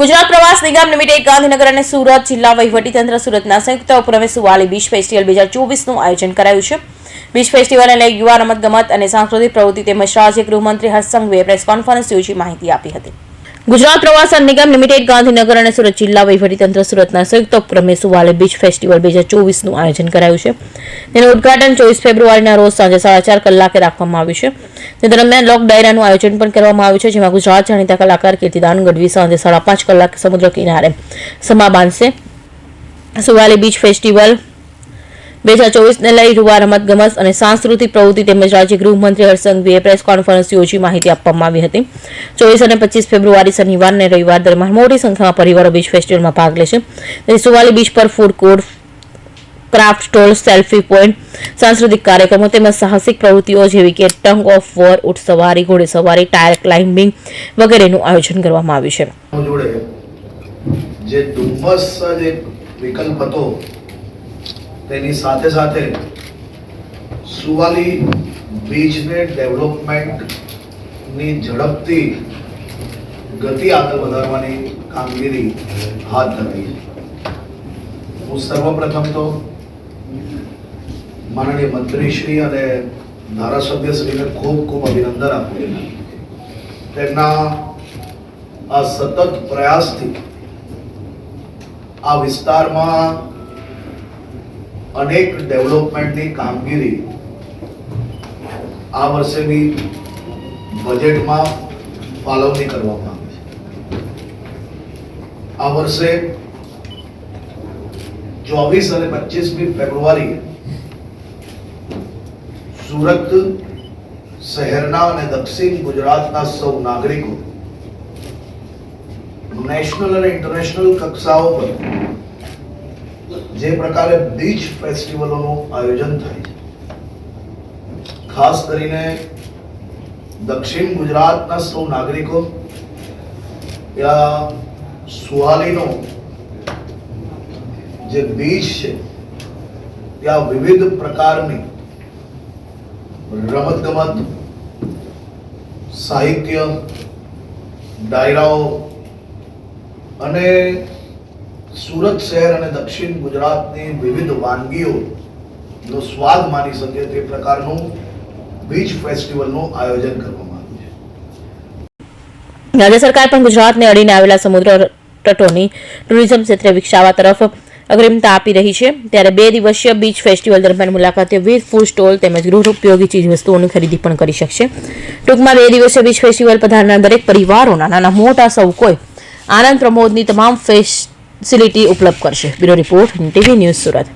ગુજરાત પ્રવાસ નિગમ લિમિટેડ ગાંધીનગર અને સુરત જિલ્લા વહીવટીતંત્ર સુરતના સંયુક્ત ઉપક્રમે સુવાલી બીચ ફેસ્ટિવલ બે હજાર ચોવીસનું આયોજન કરાયું છે. બીચ ફેસ્ટિવલ અને યુવા રમતગમત અને સાંસ્કૃતિક પ્રવૃત્તિ તેમજ રાજ્ય ગૃહમંત્રી હર્ષ સંઘવીએ પ્રેસ કોન્ફરન્સ યોજી માહિતી આપી હતી. ગુજરાત પ્રવાસન નિગમ લિમિટેડ ગાંધીનગર અને સુરત જિલ્લા વહીવટીતંત્ર સુરતના સંયુક્ત ઉપક્રમે સુવાલે બીચ ફેસ્ટિવલ બે હજાર ચોવીસનું આયોજન કરાયું છે. તેનું ઉદઘાટન ચોવીસ ફેબ્રુઆરીના રોજ સાંજે સાડા ચાર કલાકે રાખવામાં આવ્યું છે. તે દરમિયાન લોક ડાયરાનું આયોજન પણ કરવામાં આવ્યું છે, જેમાં ગુજરાત જાણીતા કલાકાર કીર્તિદાન ગઢવી સાંજે સાડા પાંચ કલાકે સમુદ્ર કિનારે સમા બાંધશે સુવાલી બીચ ફેસ્ટિવલ બે હજાર ચોવીસને લઈ યુવા રમતગમત અને સાંસ્કૃતિક પ્રવૃત્તિ તેમજ રાજ્ય ગૃહમંત્રી હર્ષંઘવીએ પ્રેસ કોન્ફરન્સ યોજી માહિતી આપવામાં આવી હતી. ચોવીસ અને પચીસ ફેબ્રુઆરી શનિવાર અને રવિવાર દરમિયાન મોટી સંખ્યામાં પરિવારો બીચ ફેસ્ટિવલમાં ભાગ લેશે. તેથી સુવાલી બીચ પર food court, craft stall, selfie point, સાંસ્કૃતિક કાર્યક્રમો તેમજ સાહસિક પ્રવૃત્તિઓ જેવી કે ટંગ ઓફ વોર ઊંટ સવારી ઘોડેસવારી, ટાયર ક્લાઇમ્બિંગ વગેરેનું આયોજન કરવામાં આવ્યું છે. જે ડુમ્મસ વિકલ્પ હતો તેની સાથે સાથે સુવાલી બીચને ડેવલપમેન્ટની ઝડપથી ગતિ આગળ વધારવાની કામગીરી હાથ ધરાઈ હું સર્વપ્રથમ તો માનનીય મંત્રીશ્રી અને ધારાસભ્યશ્રીને ખૂબ ખૂબ અભિનંદન આપું તેમના આ સતત પ્રયાસથી આ વિસ્તારમાં અનેક ડેવલપમેન્ટની કામગીરી આ વર્ષેની બજેટમાં ફાળવણી કરવામાં આવી છે. આ વર્ષે ચોવીસ અને પચીસમી ફેબ્રુઆરીએ સુરત શહેરના અને દક્ષિણ ગુજરાતના સૌ નાગરિકો નેશનલ અને ઇન્ટરનેશનલ કક્ષાઓ પર જે પ્રકારે બીચ ફેસ્ટિવલોનું આયોજન થાય છે. ખાસ કરીને દક્ષિણ ગુજરાતના સૌ નાગરિકો સુહાલીનો જે બીચ છે, ત્યાં વિવિધ પ્રકારની રમતગમત, સાહિત્ય, ડાયરાઓ અને સુરત શહેર અને દક્ષિણ ગુજરાતની વિવિધ વાનગીઓનો સ્વાદ માની શકે તે પ્રકારનું બીચ ફેસ્ટિવલનું આયોજન કરવામાં આવ્યું છે. રાજ્ય સરકાર પણ ગુજરાતને અડીને આવેલા સમુદ્ર તટોની ટુરિઝમ ક્ષેત્રે વિકસાવવા તરફ અગ્રિમતા આપી રહી છે. ત્યારે બે દિવસીય બીચ ફેસ્ટિવલ દરમિયાન મુલાકાતીઓ વિવિધ ફૂડ સ્ટોલ તેમજ ગૃહ ઉપયોગી ચીજ વસ્તુઓની ખરીદી પણ કરી શકશે. ટૂંકમાં બે દિવસીય બીચ ફેસ્ટિવલ પધારનાર દરેક પરિવારોના નાના મોટા સૌ કોઈ આનંદ પ્રમોદની તમામ ફેસિલિટી ઉપલબ્ધ કરશે. Bureau report TV news Surat.